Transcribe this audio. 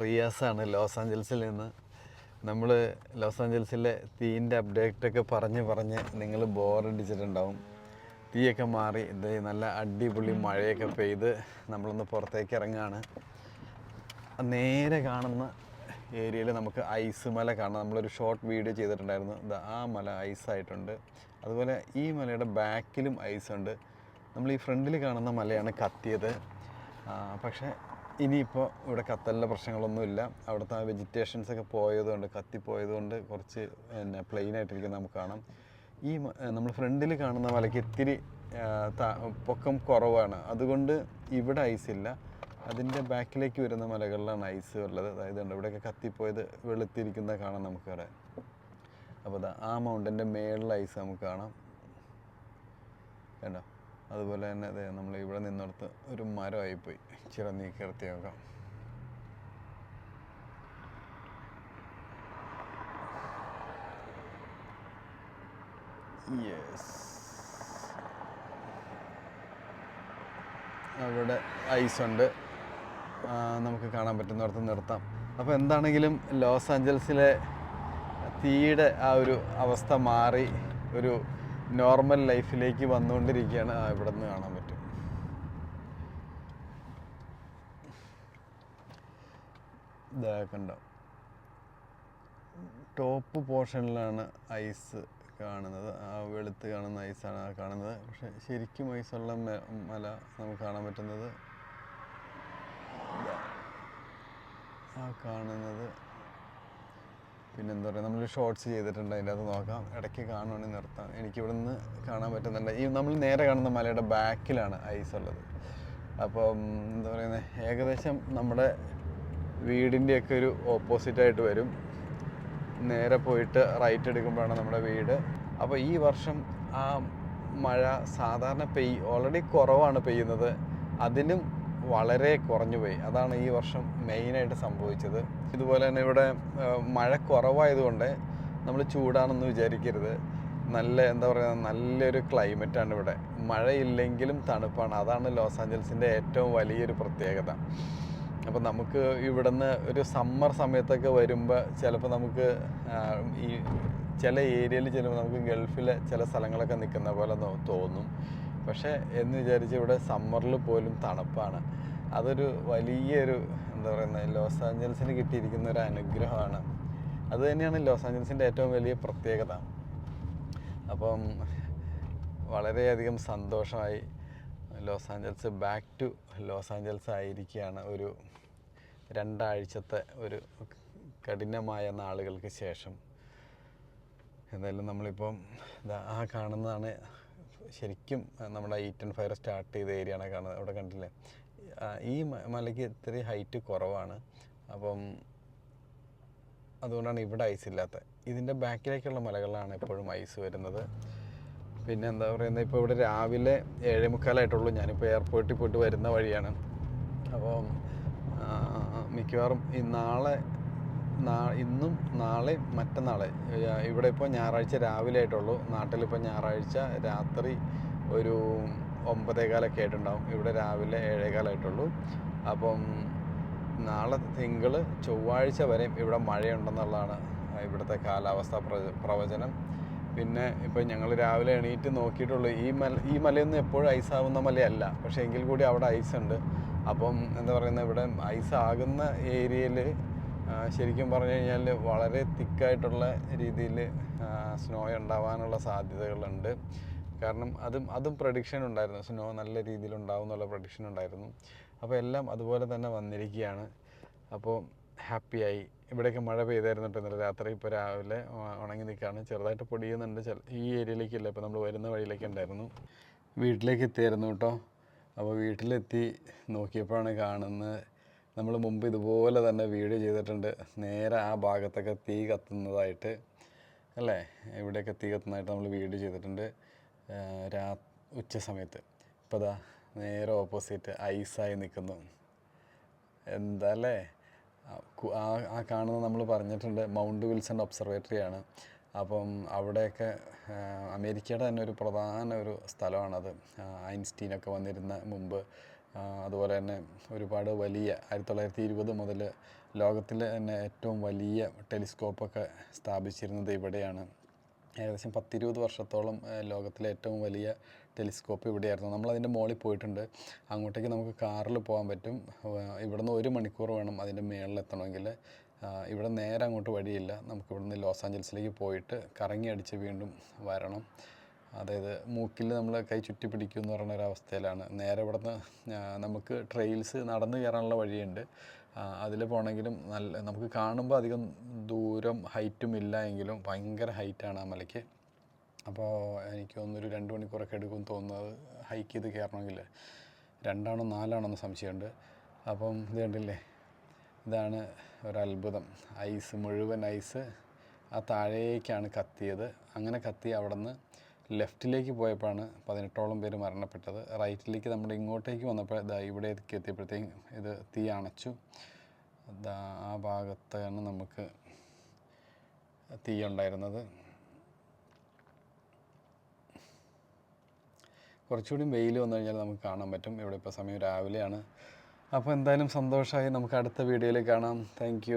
റിയാസാണ് loss ആഞ്ചൽസിൽ നിന്ന്. നമ്മൾ loss ആഞ്ചൽസിലെ തീന്റെ അപ്ഡേറ്റൊക്കെ പറഞ്ഞ് പറഞ്ഞ് നിങ്ങൾ ബോറടിച്ചിട്ടുണ്ടാവും. തീയൊക്കെ മാറി ഇത് നല്ല അടിപൊളി മഴയൊക്കെ പെയ്ത് നമ്മളൊന്ന് പുറത്തേക്ക് ഇറങ്ങുകയാണ് നേരെ കാണുന്ന ഏരിയയിൽ നമുക്ക് ഐസ് മല കാണാം. നമ്മളൊരു ഷോർട്ട് വീഡിയോ ചെയ്തിട്ടുണ്ടായിരുന്നു. ആ മല ഐസായിട്ടുണ്ട്. അതുപോലെ ഈ മലയുടെ ബാക്കിലും ഐസ് ഉണ്ട് നമ്മൾ ഈ ഫ്രണ്ടിൽ കാണുന്ന മലയാണ് കത്തിയത്. പക്ഷേ ഇനിയിപ്പോൾ ഇവിടെ കത്തലിന്റെ പ്രശ്നങ്ങളൊന്നുമില്ല. അവിടുത്തെ ആ വെജിറ്റേഷൻസ് ഒക്കെ പോയതുകൊണ്ട് കത്തിപ്പോയതുകൊണ്ട് കുറച്ച് പിന്നെ പ്ലെയിൻ ആയിട്ടിരിക്കുന്നത് നമുക്ക് കാണാം. ഈ നമ്മൾ ഫ്രണ്ടിൽ കാണുന്ന മലയ്ക്ക് ഇത്തിരി പൊക്കം കുറവാണ്. അതുകൊണ്ട് ഇവിടെ ഐസ് ഇല്ല. അതിന്റെ ബാക്കിലേക്ക് വരുന്ന മലകളിലാണ് ഐസ് ഉള്ളത്. അതായത് ഇവിടെയൊക്കെ കത്തിപ്പോയത് വെളുത്തിരിക്കുന്ന കാണാം നമുക്കവിടെ അപ്പോൾ ആ മൗണ്ടന്റെ മേളിൽ ഐസ് നമുക്ക് കാണാം. കണ്ടോ? അതുപോലെ തന്നെ അതെ നമ്മൾ ഇവിടെ നിന്നിടത്ത് ഒരു മരമായിപ്പോയി. ചിറ നീക്കി ഇറത്തി നോക്കാം യെസ് അവിടെ ഐസ് ഉണ്ട്. നമുക്ക് കാണാൻ പറ്റുന്നിടത്ത് നിർത്താം അപ്പോൾ എന്താണെങ്കിലും ലോസ് ആഞ്ചൽസിലെ തീയുടെ ആ ഒരു അവസ്ഥ മാറി ഒരു നോർമൽ ലൈഫിലേക്ക് വന്നുകൊണ്ടിരിക്കുകയാണ്. ഇവിടെ നിന്ന് കാണാൻ പറ്റും. ഇതാ കണ്ടോ? ടോപ്പ് പോർഷനിലാണ് ഐസ് കാണുന്നത്. ആ വെളുത്ത് കാണുന്ന ഐസാണ് കാണുന്നത്. പക്ഷെ ശരിക്കും ഐസുള്ള മല നമുക്ക് കാണാൻ പറ്റുന്നത്. ആ കാണുന്നത് പിന്നെന്താ പറയുക നമ്മൾ ഷോർട്സ് ചെയ്തിട്ടുണ്ട് അതിന്റെ അത് നോക്കാം. ഇടയ്ക്ക് കാണുവാണെങ്കിൽ നിർത്താം. എനിക്ക് ഇവിടെ നിന്ന് കാണാൻ പറ്റുന്നുണ്ട്. ഈ നമ്മൾ നേരെ കാണുന്ന മലയുടെ ബാക്കിലാണ് ഐസ് ഉള്ളത്. അപ്പം എന്താ പറയുന്നത് ഏകദേശം നമ്മുടെ വീടിന്റെയൊക്കെ ഒരു ഓപ്പോസിറ്റായിട്ട് വരും. നേരെ പോയിട്ട് റൈറ്റ് എടുക്കുമ്പോഴാണ് നമ്മുടെ വീട്. അപ്പോൾ ഈ വർഷം ആ മഴ സാധാരണ പെയ് ഓൾറെഡി കുറവാണ് പെയ്യുന്നത്. അതിലും വളരെ കുറഞ്ഞു പോയി. അതാണ് ഈ വർഷം മെയിനായിട്ട് സംഭവിച്ചത്. ഇതുപോലെ തന്നെ ഇവിടെ മഴ കുറവായതുകൊണ്ട് നമ്മൾ ചൂടാണെന്ന് വിചാരിക്കരുത്. നല്ല എന്താ പറയുക നല്ലൊരു ക്ലൈമറ്റാണ് ഇവിടെ. മഴയില്ലെങ്കിലും തണുപ്പാണ്. അതാണ് ലോസ് ആഞ്ചൽസിന്റെ ഏറ്റവും വലിയൊരു പ്രത്യേകത. അപ്പോൾ നമുക്ക് ഇവിടുന്ന് ഒരു സമ്മർ സമയത്തൊക്കെ വരുമ്പോൾ ചിലപ്പോൾ നമുക്ക് ഈ ചില ഏരിയയിൽ ചെല്ലുമ്പോൾ നമുക്ക് ഗൾഫിലെ ചില സ്ഥലങ്ങളൊക്കെ നിൽക്കുന്ന പോലെ തോന്നും. പക്ഷേ എന്ന് വിചാരിച്ച് ഇവിടെ സമ്മറിൽ പോലും തണുപ്പാണ്. അതൊരു വലിയൊരു എന്താ പറയുന്നത് ലോസ് ആഞ്ചൽസിന് കിട്ടിയിരിക്കുന്ന ഒരു അനുഗ്രഹമാണ്. അത് തന്നെയാണ് ലോസ് ആഞ്ചൽസിന്റെ ഏറ്റവും വലിയ പ്രത്യേകത. അപ്പം വളരെയധികം സന്തോഷമായി Los Angeles back to Los Angeles ആയിരിക്കുകയാണ് ഒരു രണ്ടാഴ്ചത്തെ ഒരു കഠിനമായ നാളുകൾക്ക് ശേഷം. എന്തായാലും നമ്മളിപ്പം ആ കാണുന്നതാണ് ശരിക്കും നമ്മുടെ ഈറ്റ് ഫയർ സ്റ്റാർട്ട് ചെയ്ത ഏരിയ ആണ് കാണുന്നത് അവിടെ കണ്ടില്ലേ? ഈ മലയ്ക്ക് ഇത്ര ഹൈറ്റ് കുറവാണ്. അപ്പം അതുകൊണ്ടാണ് ഇവിടെ ഐസ് ഇല്ലാത്തത് ഇതിന്റെ ബാക്കിലേക്കുള്ള മലകളിലാണ് എപ്പോഴും ഐസ് വരുന്നത്. പിന്നെ എന്താ പറയുന്നത് ഇപ്പോൾ ഇവിടെ രാവിലെ ഏഴേ മുക്കാലായിട്ടുള്ളൂ. ഞാനിപ്പോൾ എയർപോർട്ടിൽ പോയിട്ട് വരുന്ന വഴിയാണ്. അപ്പം മിക്കവാറും ഈ നാളെ ഇന്നും നാളെ മറ്റന്നാളെ. ഇവിടെ ഇപ്പോൾ ഞായറാഴ്ച രാവിലെ ആയിട്ടുള്ളൂ. നാട്ടിലിപ്പോൾ ഞായറാഴ്ച രാത്രി ഒരു ഒമ്പതേകാലൊക്കെ ആയിട്ടുണ്ടാവും. ഇവിടെ രാവിലെ ഏഴേകാലായിട്ടുള്ളൂ. അപ്പം നാളെ തിങ്കൾ ചൊവ്വാഴ്ച വരെ ഇവിടെ മഴയുണ്ടെന്നുള്ളതാണ് ഇവിടുത്തെ കാലാവസ്ഥ പ്രവചനം. പിന്നെ ഇപ്പം ഞങ്ങൾ രാവിലെ എണീറ്റ് നോക്കിയിട്ടുള്ളൂ. ഈ മല ഈ മലയൊന്നും എപ്പോഴും ഐസാവുന്ന മലയല്ല. പക്ഷേ എങ്കിൽ കൂടി അവിടെ ഐസ് ഉണ്ട് അപ്പം എന്താ പറയുന്നത് ഇവിടെ ഐസ് ആകുന്ന ഏരിയയിൽ ശരിക്കും പറഞ്ഞു കഴിഞ്ഞാൽ വളരെ തിക്കായിട്ടുള്ള രീതിയിൽ സ്നോ ഉണ്ടാവാനുള്ള സാധ്യതകളുണ്ട്. കാരണം അതും അതും പ്രഡിക്ഷൻ ഉണ്ടായിരുന്നു. സ്നോ നല്ല രീതിയിൽ ഉണ്ടാവും എന്നുള്ള പ്രഡിക്ഷൻ ഉണ്ടായിരുന്നു. അപ്പോൾ എല്ലാം അതുപോലെ തന്നെ വന്നിരിക്കുകയാണ്. അപ്പോൾ ഹാപ്പിയായി ഇവിടെയൊക്കെ മഴ പെയ്തായിരുന്നു ഇപ്പോൾ ഇന്നലെ രാത്രി ഇപ്പോൾ രാവിലെ ഉണങ്ങി നിൽക്കുകയാണ്. ചെറുതായിട്ട് പൊടിയുന്നുണ്ട്. ചില ഈ ഏരിയയിലേക്കില്ല ഇപ്പോൾ നമ്മൾ വരുന്ന വഴിയിലേക്ക് ഉണ്ടായിരുന്നു. വീട്ടിലേക്ക് എത്തിയായിരുന്നു കേട്ടോ. അപ്പോൾ വീട്ടിലെത്തി നോക്കിയപ്പോഴാണ് കാണുന്നത് നമ്മൾ മുമ്പ് ഇതുപോലെ തന്നെ വീഡിയോ ചെയ്തിട്ടുണ്ട്. നേരെ ആ ഭാഗത്തൊക്കെ തീ കത്തുന്നതായിട്ട് അല്ലേ? ഇവിടെയൊക്കെ തീ കത്തുന്നതായിട്ട് നമ്മൾ വീഡിയോ ചെയ്തിട്ടുണ്ട്. രാ ഉച്ച സമയത്ത്. ഇപ്പോൾ ദാ നേരെ ഓപ്പോസിറ്റ് ഐസായി നിൽക്കുന്നു. എന്താ അല്ലേ? ആ ആ കാണുന്ന നമ്മൾ പറഞ്ഞിട്ടുണ്ട് മൗണ്ട് വിൽസൺ ഒബ്സർവേറ്ററി ആണ്. അപ്പം അവിടെയൊക്കെ അമേരിക്കയുടെ തന്നെ ഒരു പ്രധാന ഒരു സ്ഥലമാണത്. ഐൻസ്റ്റീനൊക്കെ വന്നിരുന്ന മുമ്പ് അതുപോലെ തന്നെ ഒരുപാട് വലിയ ആയിരത്തി തൊള്ളായിരത്തി ഇരുപത് മുതൽ ലോകത്തിലെ തന്നെ ഏറ്റവും വലിയ ടെലിസ്കോപ്പൊക്കെ സ്ഥാപിച്ചിരുന്നത് ഇവിടെയാണ്. ഏകദേശം പത്തിരുപത് വർഷത്തോളം ലോകത്തിലെ ഏറ്റവും വലിയ ടെലിസ്കോപ്പ് ഇവിടെയായിരുന്നു. നമ്മൾ അതിന്റെ മുകളിൽ പോയിട്ടുണ്ട്. അങ്ങോട്ടേക്ക് നമുക്ക് കാറിൽ പോകാൻ പറ്റും. ഇവിടുന്ന് ഒരു മണിക്കൂർ വേണം അതിന്റെ മുകളിൽ എത്തണമെങ്കിൽ. ഇവിടെ നേരെ അങ്ങോട്ട് വഴിയില്ല. നമുക്ക് ഇവിടുന്ന് ലോസ് ആഞ്ചൽസിലേക്ക് പോയിട്ട് കറങ്ങി അടിച്ച് വീണ്ടും വരണം. അതായത് മൂക്കിൽ നമ്മൾ കൈ ചുറ്റി പിടിക്കും എന്ന് പറയുന്ന ഒരു അവസ്ഥയിലാണ്. നേരെ ഇവിടുന്ന് നമുക്ക് ട്രെയിൽസ് നടന്നു കയറാനുള്ള വഴിയുണ്ട്. അതിൽ പോകണമെങ്കിലും നല്ല നമുക്ക് കാണുമ്പോൾ അധികം ദൂരം ഹൈറ്റും ഇല്ല എങ്കിലും ഭയങ്കര ഹൈറ്റാണ് ആ മലയ്ക്ക്. അപ്പോൾ എനിക്ക് തോന്നുന്നൊരു രണ്ട് മണിക്കൂറൊക്കെ എടുക്കും തോന്നുന്നത് ഹൈക്ക് ചെയ്ത് കയറണമെങ്കിൽ. രണ്ടാണോ നാലാണോ എന്ന് സംശയമുണ്ട്. അപ്പം ഇത് കണ്ടില്ലേ? ഇതാണ് ഒരു അത്ഭുതം ഐസ് മുഴുവൻ ഐസ് ആ താഴേക്കാണ് കത്തിയത്. അങ്ങനെ കത്തി അവിടെ നിന്ന് ലെഫ്റ്റിലേക്ക് പോയപ്പോഴാണ് പതിനെട്ടോളം പേര് മരണപ്പെട്ടത്. റൈറ്റിലേക്ക് നമ്മൾ ഇങ്ങോട്ടേക്ക് വന്നപ്പോൾ ഇതാ ഇവിടേക്ക് എത്തിയപ്പോഴത്തേക്കും ഇത് തീ അണച്ചു. ആ ഭാഗത്താണ് നമുക്ക് തീ ഉണ്ടായിരുന്നത്. കുറച്ചുകൂടി വെയിൽ വന്നു കഴിഞ്ഞാൽ നമുക്ക് കാണാൻ പറ്റും. ഇവിടെ ഇപ്പോൾ സമയം രാവിലെയാണ്. അപ്പോൾ എന്തായാലും സന്തോഷമായി. നമുക്ക് അടുത്ത വീഡിയോയിൽ കാണാം. താങ്ക്